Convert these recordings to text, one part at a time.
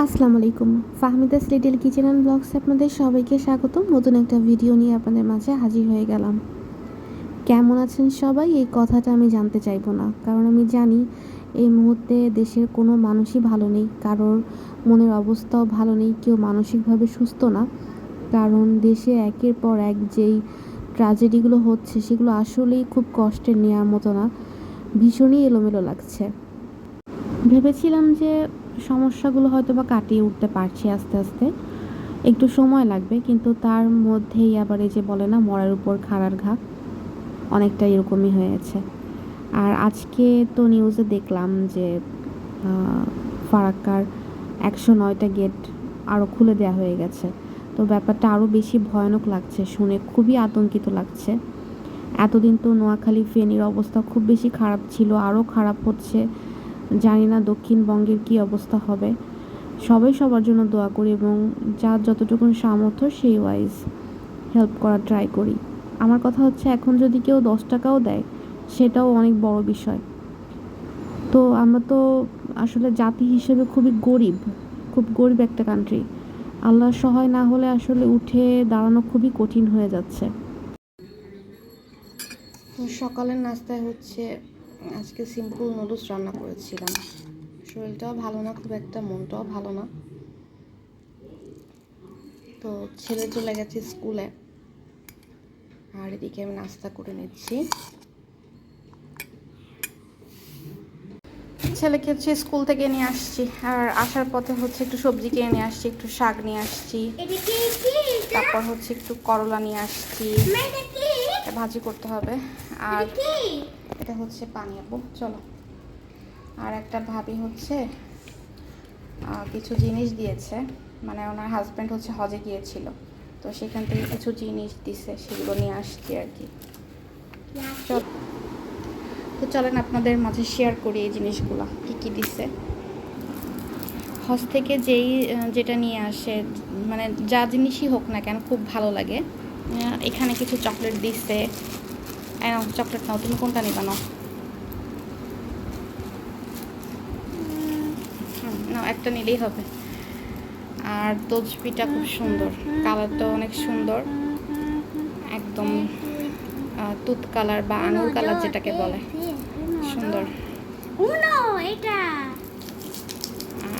আসসালামু আলাইকুম। Fahmida's little kitchen and ব্লগসে আপনাদের সবাইকে স্বাগত নতুন একটা ভিডিও নিয়ে আপনাদের মাঝে হাজির হয়ে গেলাম। কেমন আছেন সবাই? এই কথাটা আমি জানতে চাইব না। কারণ আমি জানি এই মুহূর্তে দেশের কোনো মানুষই ভালো নেই। কারোর মনের অবস্থাও ভালো নেই। কেউ মানসিকভাবে সুস্থ না। কারণ দেশে একের পর এক যেই ট্র্যাজেডিগুলো হচ্ছে, সেগুলো আসলেই খুব কষ্টের নেওয়ার মতো না। ভীষণই এলোমেলো লাগছে। ভেবেছিলাম যে সমস্যাগুলো হয়তো বা কাটিয়ে উঠতে পারছি আস্তে আস্তে। একটু সময় লাগবে, কিন্তু তার মধ্যেই আবার এই যে বলে না, মরার উপর খাড়ার ঘা অনেকটা এরকমই হয়েছে। আর আজকে তো নিউজে দেখলাম যে ফারাক্কার একশো নয়টা গেট আরও খুলে দেওয়া হয়ে গেছে। তো ব্যাপারটা আরও বেশি ভয়ানক লাগছে, শুনে খুবই আতঙ্কিত লাগছে। এতদিন তো নোয়াখালী, ফেনীর অবস্থা খুব বেশি খারাপ ছিল আরও খারাপ হচ্ছে। জানি না দক্ষিণবঙ্গের কী অবস্থা হবে। সবাই সবার জন্য দোয়া করি এবং যার যতটুকু সামর্থ্য সেই ওয়াইজ হেল্প করার ট্রাই করি। আমার কথা হচ্ছে, এখন যদি কেউ দশ টাকাও দেয়, সেটাও অনেক বড় বিষয়। তো আমরা তো আসলে জাতি হিসেবে খুবই গরিব, খুব গরিব একটা কান্ট্রি আল্লাহ সহায় না হলে আসলে উঠে দাঁড়ানো খুবই কঠিন হয়ে যাচ্ছে। সকালের নাস্তায় হচ্ছে আজকে সিম্পল নুডলস রান্না করেছিলাম। শরীরটাও ভালো না খুব একটা মনটাও ভালো না। তো ছেলে চলে গেছে স্কুলে আর এদিকে আমি নাস্তা করে নিচ্ছি। ছেলেকে হচ্ছে স্কুল থেকে নিয়ে আসছি। আর আসার পথে হচ্ছে একটু সবজি কিনে নিয়ে আসছি একটু শাক নিয়ে আসছি। তারপর হচ্ছে একটু করলা নিয়ে আসছি। ভাজি করতে হবে। আর এটা হচ্ছে পানি আপু চলো। আর একটা ভাবি হচ্ছে কিছু জিনিস দিয়েছে। মানে ওনার হাজব্যান্ড হচ্ছে হজে গিয়েছিল। তো সেখান থেকে কিছু জিনিস দিছে সেগুলো নিয়ে আসছি আর কি। চল। তো চলেন আপনাদের মাঝে শেয়ার করি এই জিনিসগুলো কী কী দিছে। হজ থেকে যেই যেটা নিয়ে আসে মানে যা জিনিসই হোক না কেন খুব ভালো লাগে। এখানে কিছু চকলেট দিচ্ছে চকলেট নাও তুমি কোনটা নিবা নাও? হুম, নাও একটা নিলেই হবে। আর তজবিটা খুব সুন্দর। কালারটা অনেক সুন্দর। একদম তুত কালার বা আঙুর কালার যেটাকে বলে। সুন্দর।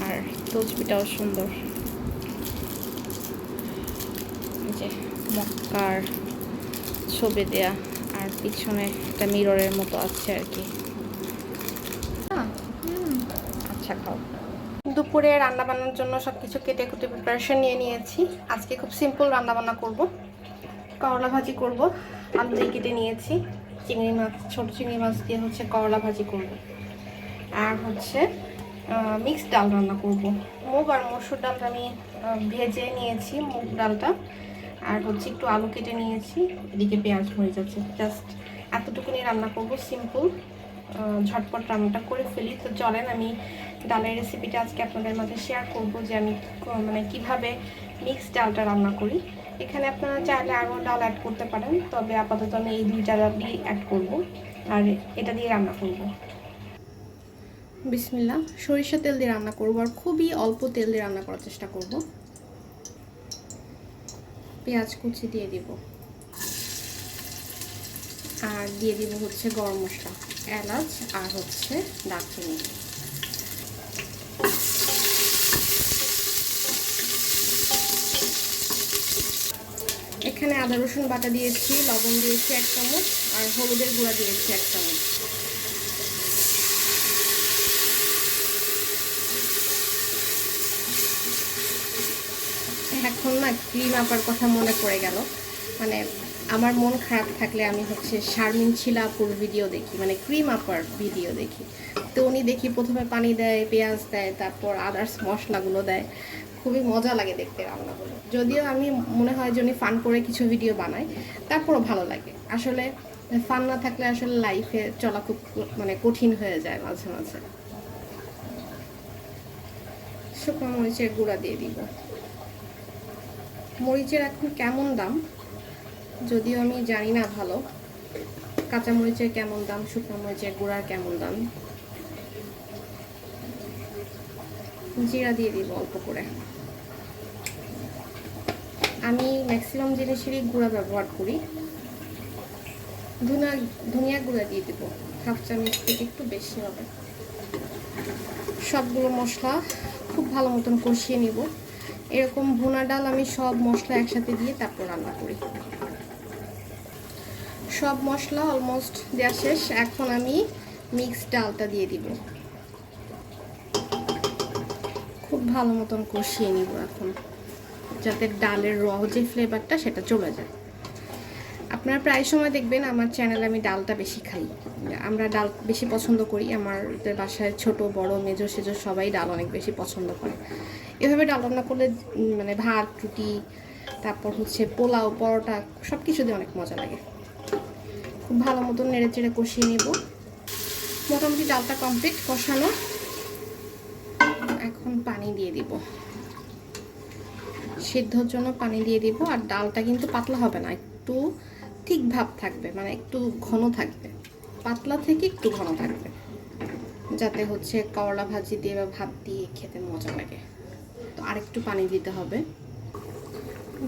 আর তসবিটাও সুন্দর। যে মক্কার ছবি দেয়া আর পিছনে একটা মিররের মতো আছে আর কি। আচ্ছা খাও। দুপুরে রান্না বান্নার জন্য সব কিছু কেটে কুটে প্রিপারেশন নিয়ে নিয়েছি। আজকে খুব সিম্পল রান্না বান্না করব। করলা ভাজি করব। আলু দিয়ে কেটে নিয়েছি। চিংড়ি মাছ ছোট চিংড়ি মাছ দিয়ে হচ্ছে করলা ভাজি করব। আর হচ্ছে মিক্সড ডাল রান্না করব। মুগ আর মসুর ডালটা আমি ভেজে নিয়েছি মুগ ডালটা। আর হচ্ছে একটু আলু কেটে নিয়েছি, এদিকে পেঁয়াজ হয়ে যাচ্ছে। জাস্ট এতটুকুনি রান্না করব সিম্পল ঝটপট রান্নাটা করে ফেলি। তো চলেন, আমি ডালের রেসিপিটা আজকে আপনাদের মাঝে শেয়ার করব যে আমি মানে কীভাবে মিক্সড ডালটা রান্না করি। এখানে আপনারা চাইলে আরও ডাল অ্যাড করতে পারেন, তবে আপাতত আমি এই দুইটা ডাল দিয়ে অ্যাড করব, আর এটা দিয়ে রান্না করব। বিসমিল্লা সরিষা তেল দিয়ে রান্না করব, আর খুবই অল্প তেল দিয়ে রান্না করার চেষ্টা করব। পেঁয়াজ কুচি দিয়ে দিব। আর দিয়ে দিব হচ্ছে গরম মশলা, এলাচ আর হচ্ছে দারচিনি। এখানে আদা রসুন বাটা দিয়েছি, লবণ দিয়েছি এক চামচ, আর হলুদের গুঁড়া দিয়েছি এক চামচ। এখন না ক্রিম আপার কথা মনে পড়ে গেল। মানে আমার মন খারাপ থাকলে আমি হচ্ছে শারমিন ছিলাপুর ভিডিও দেখি মানে ক্রিম আপার ভিডিও দেখি। তো উনি দেখি প্রথমে পানি দেয়, পেঁয়াজ দেয়, তারপর আদার্স মশলাগুলো দেয়। খুবই মজা লাগে দেখতে রান্নাগুলো। যদিও আমি মনে হয় যে উনি ফান করে কিছু ভিডিও বানায়, তারপরও ভালো লাগে। আসলে ফান না থাকলে আসলে লাইফে চলা খুব মানে কঠিন হয়ে যায় মাঝে মাঝে। শুকনো মরিচের গুঁড়া দিয়ে দিব। মরিচের এখন কেমন দাম? যদিও আমি জানি না ভালো। কাঁচা মরিচের কেমন দাম, শুকনো মরিচের গুঁড়ার কেমন দাম? জিরা দিয়ে দিব অল্প করে। আমি ম্যাক্সিমাম জিনিসেরই গুঁড়া ব্যবহার করি। ধুনা, ধনিয়া গুঁড়া দিয়ে দেবো। হাফ চামচ থেকে একটু বেশি হবে। সবগুলো মশলা খুব ভালো মতন কষিয়ে নিব। এরকম ভুনা ডাল আমি সব মশলা একসাথে দিয়ে তারপর রান্না করি। সব মশলা অলমোস্ট দেওয়া শেষ। এখন আমি মিক্সড ডালটা দিয়ে দিব। খুব ভালো মতন কষিয়ে নিব এখন, যাতে ডালের র যে ফ্লেভারটা সেটা চলে যায়। আপনারা প্রায় সময় দেখবেন আমার চ্যানেলে আমি ডালটা বেশি খাই। আমরা ডাল বেশি পছন্দ করি, আমাদের বাসায় ছোট, বড়, মেজো, সেজো সবাই ডাল অনেক বেশি পছন্দ করে। এভাবে ডাল রান্না করলে মানে ভাত, রুটি, তারপর হচ্ছে পোলাও, পরোটা সব কিছু দিয়ে অনেক মজা লাগে। খুব ভালো মতন নেড়ে চেড়ে কষিয়ে নেব। মোটামুটি ডালটা কমপ্লিট কষানো। এখন পানি দিয়ে দিব। সিদ্ধর জন্য পানি দিয়ে দিব, আর ডালটা কিন্তু পাতলা হবে না, একটু ঠিক ভাব থাকবে মানে একটু ঘন থাকবে। পাতলা থেকে একটু ঘন থাকবে। যাতে হচ্ছে করলা ভাজি দিয়ে বা ভাত দিয়ে খেতে মজা লাগে। তো আরেকটু পানি দিতে হবে।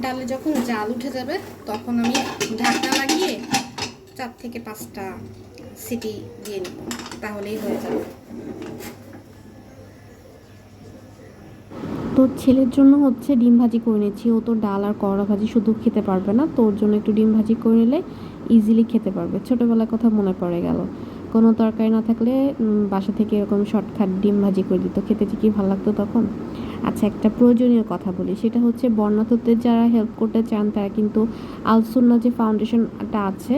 ডালে যখন জাল উঠে যাবে, তখন আমি ঢাকনা লাগিয়ে চার থেকে পাঁচটা সিটি দিয়ে নিব। তাহলেই হয়ে যাবে। তোর ছেলের জন্য হচ্ছে ডিম ভাজি করে নিয়েছি। ও তো ডাল আর করলা ভাজি শুধু খেতে পারবে না তোর জন্য একটু ডিম ভাজি করে নিলে ইজিলি খেতে পারবে। ছোটোবেলার কথা মনে পড়ে গেল। কোনো তরকারি না থাকলে বাসা থেকে এরকম শর্টকাট ডিম ভাজি করে দিত। খেতে যে কি ভালো লাগতো তখন? আচ্ছা একটা প্রয়োজনীয় কথা বলি। সেটা হচ্ছে বর্ণাথদের যারা হেল্প করতে চান, তারা কিন্তু আলসুন্না যে ফাউন্ডেশনটা আছে,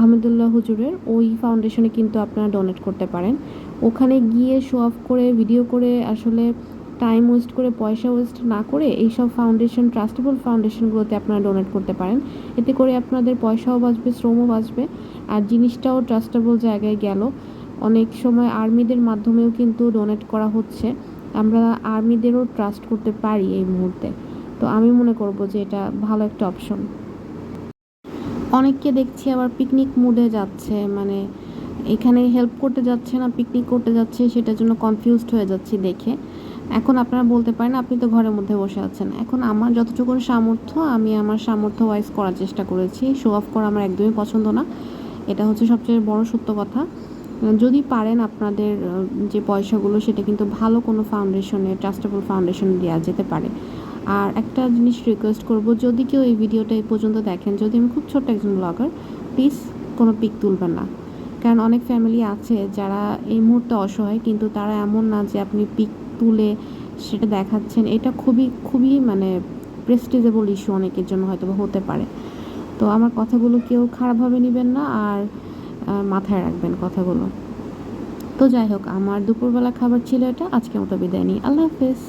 আহমেদুল্লাহ হুজুরের, ওই ফাউন্ডেশনে কিন্তু আপনারা ডোনেট করতে পারেন। ওখানে গিয়ে শো অফ করে ভিডিও করে আসলে টাইম ওয়েস্ট করে, পয়সা ওয়েস্ট না করে এইসব ফাউন্ডেশন ট্রাস্টেবল ফাউন্ডেশনগুলোতে আপনারা ডোনেট করতে পারেন। এতে করে আপনাদের পয়সাও বাঁচবে, শ্রমও বাঁচবে, আর জিনিসটাও ট্রাস্টেবল জায়গায় গেল। অনেক সময় আর্মিদের মাধ্যমেও কিন্তু ডোনেট করা হচ্ছে। আমরা আর্মিদেরও ট্রাস্ট করতে পারি এই মুহূর্তে। তো আমি মনে করব যে এটা ভালো একটা অপশন অনেককে দেখছি আবার পিকনিক মুডে যাচ্ছে মানে এখানে হেল্প করতে যাচ্ছে না পিকনিক করতে যাচ্ছে, সেটার জন্য কনফিউজড হয়ে যাচ্ছি দেখে। এখন আপনারা বলতে পারেন আপনি তো ঘরের মধ্যে বসে আছেন। এখন আমার যতটুকু সামর্থ্য, আমি আমার সামর্থ্য ওয়াইজ করার চেষ্টা করেছি। শো অফ করা আমার একদমই পছন্দ না। এটা হচ্ছে সবচেয়ে বড় সত্য কথা। যদি পারেন আপনাদের যে পয়সাগুলো, সেটা কিন্তু ভালো কোনো ফাউন্ডেশনে ট্রাস্টেবল ফাউন্ডেশনে দেওয়া যেতে পারে। আর একটা জিনিস রিকোয়েস্ট করব, যদি কেউ এই ভিডিওটা এই পর্যন্ত দেখেন, যদি আমি খুব ছোট্ট একজন ব্লগার প্লিজ কোনো পিক তুলবেন না। কারণ অনেক ফ্যামিলি আছে যারা এই মুহূর্তে অসহায়, কিন্তু তারা এমন না যে আপনি পিক তুলে সেটা দেখাচ্ছেন, এটা খুবই খুবই মানে প্রেস্টিজেবল ইস্যু অনেকের জন্য হয়তো হতে পারে। তো আমার কথাগুলো কেউ খারাপভাবে নেবেন না আর মাথায় রাখবেন কথাগুলো। তো যাই হোক, আমার দুপুরবেলা খাবার ছিল এটা আজকে মতো বিদায় নিই। আল্লাহ হাফেজ।